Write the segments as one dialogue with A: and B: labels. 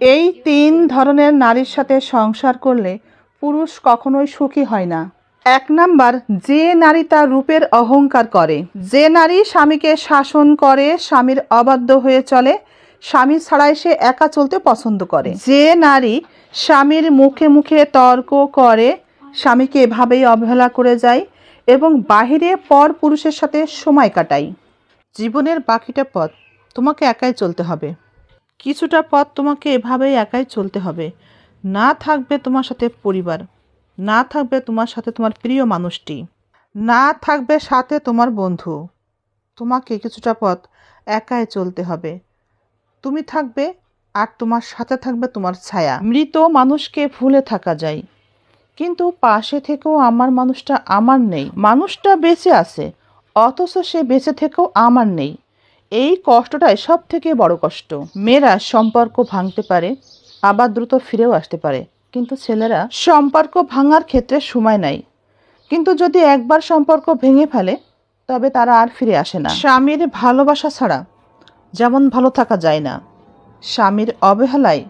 A: এই তিন ধরনের নারীর সাথে সংসার করলে পুরুষ কখনোই সুখী হয় না। এক নাম্বার, যে নারী তার রূপের অহংকার করে। যে নারী স্বামীকে শাসন করে, স্বামীর অবাধ্য হয়ে চলে, স্বামী ছাড়াই সে একা চলতে পছন্দ করে। যে নারী স্বামীর মুখে মুখে তর্ক করে, স্বামীকে এভাবেই অবহেলা করে যায় এবং বাহিরে পর পুরুষের সাথে সময় কাটায়। জীবনের বাকিটা পথ তোমাকে একাই চলতে হবে। কিছুটা পথ তোমাকে এভাবেই একাই চলতে হবে। না থাকবে তোমার সাথে পরিবার, না থাকবে তোমার সাথে তোমার প্রিয় মানুষটি, না থাকবে সাথে তোমার বন্ধু। তোমাকে কিছুটা পথ একাই চলতে হবে। তুমি থাকবে আর তোমার সাথে থাকবে তোমার ছায়া। মৃত মানুষকে ভুলে থাকা যায়, কিন্তু পাশে থেকেও আমার মানুষটা আমার নেই। মানুষটা বেঁচে আছে, অথচ সে বেঁচে থেকেও আমার নেই। এই কষ্টটাই সব থেকে বড় কষ্ট। মেয়েরা সম্পর্ক ভাঙতে পারে, আবার দ্রুত ফিরেও আসতে পারে। কিন্তু ছেলেরা সম্পর্ক ভাঙার ক্ষেত্রে সময় নাই কিন্তু যদি একবার সম্পর্ক ভেঙে ফেলে, তবে তারা আর ফিরে আসে না। স্বামীর ভালোবাসা ছাড়া যেমন ভালো থাকা যায় না, স্বামীর অবহেলায়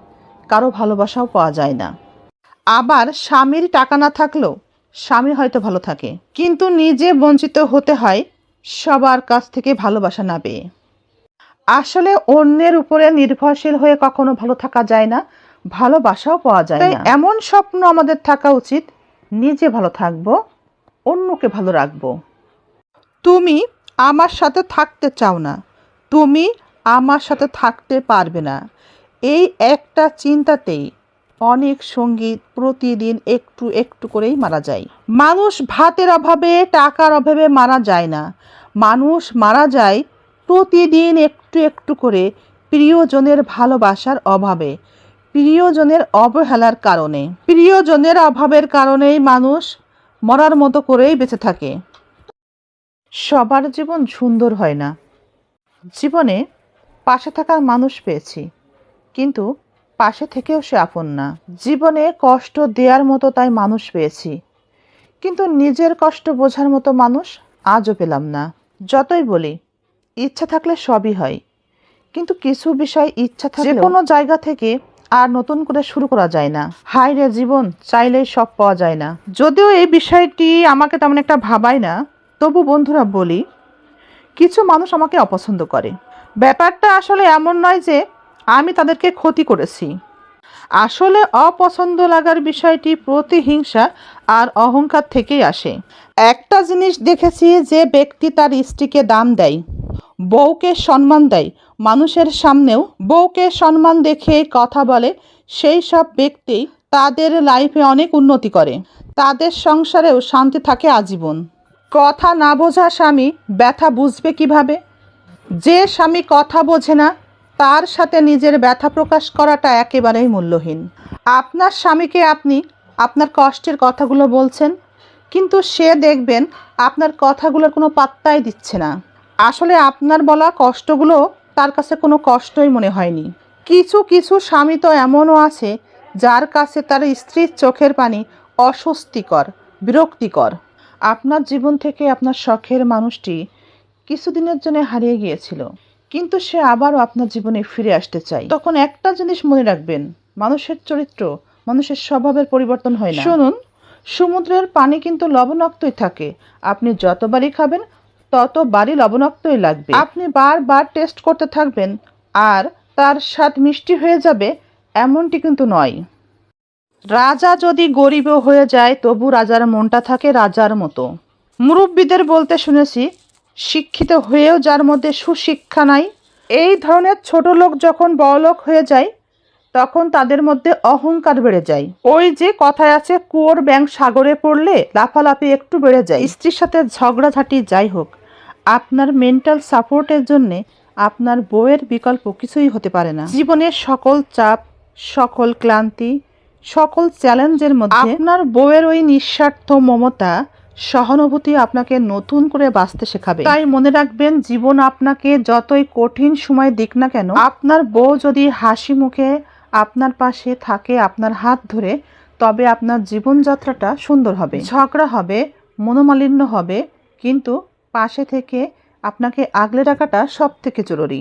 A: কারও ভালোবাসাও পাওয়া যায় না। আবার স্বামীর টাকা না থাকলেও স্বামী হয়তো ভালো থাকে। কিন্তু নিজে বঞ্চিত হতে হয়, সবার কাছ থেকে ভালোবাসা না পেয়ে। আসলে অন্যের উপরে নির্ভরশীল হয়ে কখনো ভালো থাকা যায় না ভালোবাসাও পাওয়া যায় না। এমন স্বপ্ন আমাদের থাকা উচিত নিজে ভালো থাকব অন্যকে ভালো রাখব। তুমি আমার সাথে থাকতে চাও না তুমি আমার সাথে থাকতে পারবে না। এই একটা চিন্তাতেই অনেক সংগীত প্রতিদিন একটু একটু করেই মারা যায়। মানুষ ভাতের অভাবে টাকার অভাবে মারা যায় না। মানুষ মারা যায় প্রতিদিন একটু একটু একটু করে প্রিয়জনের ভালোবাসার অভাবে, প্রিয়জনের অবহেলার কারণে। প্রিয়জনের অভাবের কারণেই মানুষ মরার মতো করেই বেঁচে থাকে। সবার জীবন সুন্দর হয় না। জীবনে পাশে থাকার মানুষ পেয়েছি, কিন্তু পাশে থেকেও সে আপন না। জীবনে কষ্ট দেওয়ার মতো তাই মানুষ পেয়েছি, কিন্তু নিজের কষ্ট বোঝার মতো মানুষ আজও পেলাম না। যতই বলি ইচ্ছা থাকলে সবই হয়। কিন্তু কিছু বিষয় ইচ্ছা থাকে কোনো জায়গা থেকে আর নতুন করে শুরু করা যায় না। হাই রে জীবন, চাইলেই সব পাওয়া যায় না। যদিও এই বিষয়টি আমাকে তেমন একটা ভাবায় না, তবু বন্ধুরা বলি, কিছু মানুষ আমাকে অপছন্দ করে। ব্যাপারটা আসলে এমন নয় যে আমি তাদেরকে ক্ষতি করেছি। আসলে অপছন্দ লাগার বিষয়টি প্রতিহিংসা আর অহংকার থেকেই আসে। একটা জিনিস দেখেছি যে ব্যক্তি তার স্ত্রীকে দাম দেয়। বউকে সম্মান দেয়। মানুষের সামনেও বউকে সম্মান দেখে কথা বলে, সেই সব ব্যক্তি তাদের লাইফে অনেক উন্নতি করে। তাদের সংসারেও শান্তি থাকে আজীবন। কথা না বোঝা স্বামী ব্যথা বুঝবে কীভাবে? যে স্বামী কথা বোঝে না, তার সাথে নিজের ব্যথা প্রকাশ করাটা একেবারেই মূল্যহীন। আপনার স্বামীকে আপনি আপনার কষ্টের কথাগুলো বলছেন, কিন্তু সে দেখবেন আপনার কথাগুলোর কোনো পাত্তাই দিচ্ছে না। আসলে আপনার বলা কষ্টগুলো তার কাছে কোনো কষ্টই মনে হয়নি। কিছু কিছু স্বামী তো এমনও আছে যার কাছে তার স্ত্রীর চোখের পানি অস্বস্তিকর বিরক্তিকর। আপনার জীবন থেকে আপনার শখের মানুষটি কিছুদিনের জন্য হারিয়ে গিয়েছিল কিন্তু সে আবারও আপনার জীবনে ফিরে আসতে চায়। তখন একটা জিনিস মনে রাখবেন মানুষের চরিত্র মানুষের স্বভাবের পরিবর্তন হয় না। শুনুন। সমুদ্রের পানি কিন্তু লবণাক্তই থাকে। আপনি যতবারই খাবেন ততবারই লবণাক্তই লাগবে। আপনি বারবার টেস্ট করতে থাকবেন, আর তার স্বাদ মিষ্টি হয়ে যাবে, এমনটি কিন্তু নয়। রাজা যদি গরিবও হয়ে যায়, তবু রাজার মনটা থাকে রাজার মতো। মুরব্বীদের বলতে শুনেছি, শিক্ষিত হয়েও যার মধ্যে সুশিক্ষা নাই। এই ধরনের ছোট লোক যখন বড়লোক হয়ে যায়, তখন তাদের মধ্যে অহংকার বেড়ে যায়। ওই যে কথায় আছে, কুয়োর ব্যাংক সাগরে পড়লে লাফালাফি একটু বেড়ে যায়। স্ত্রীর সাথে ঝগড়াঝাটি যাই হোক আপনার মেন্টাল সাপোর্টের জন্যে আপনার বউয়ের বিকল্প কিছুই হতে পারে না। জীবনের সকল চাপ, সকল ক্লান্তি, সকল চ্যালেঞ্জের মধ্যে আপনার বউয়ের ওই নিঃস্বার্থ মমতা সহানুভূতি আপনাকে নতুন করে বাঁচতে শেখাবে। তাই মনে রাখবেন, জীবন আপনাকে যতই কঠিন সময় দিক না কেন, আপনার বউ যদি হাসি মুখে আপনার পাশে থাকে আপনার হাত ধরে, তবে আপনার জীবনযাত্রাটা সুন্দর হবে। ঝগড়া হবে, মনোমালিন্য হবে, কিন্তু পাশে থেকে আপনাকে আগলে রাখাটা সব থেকে জরুরি।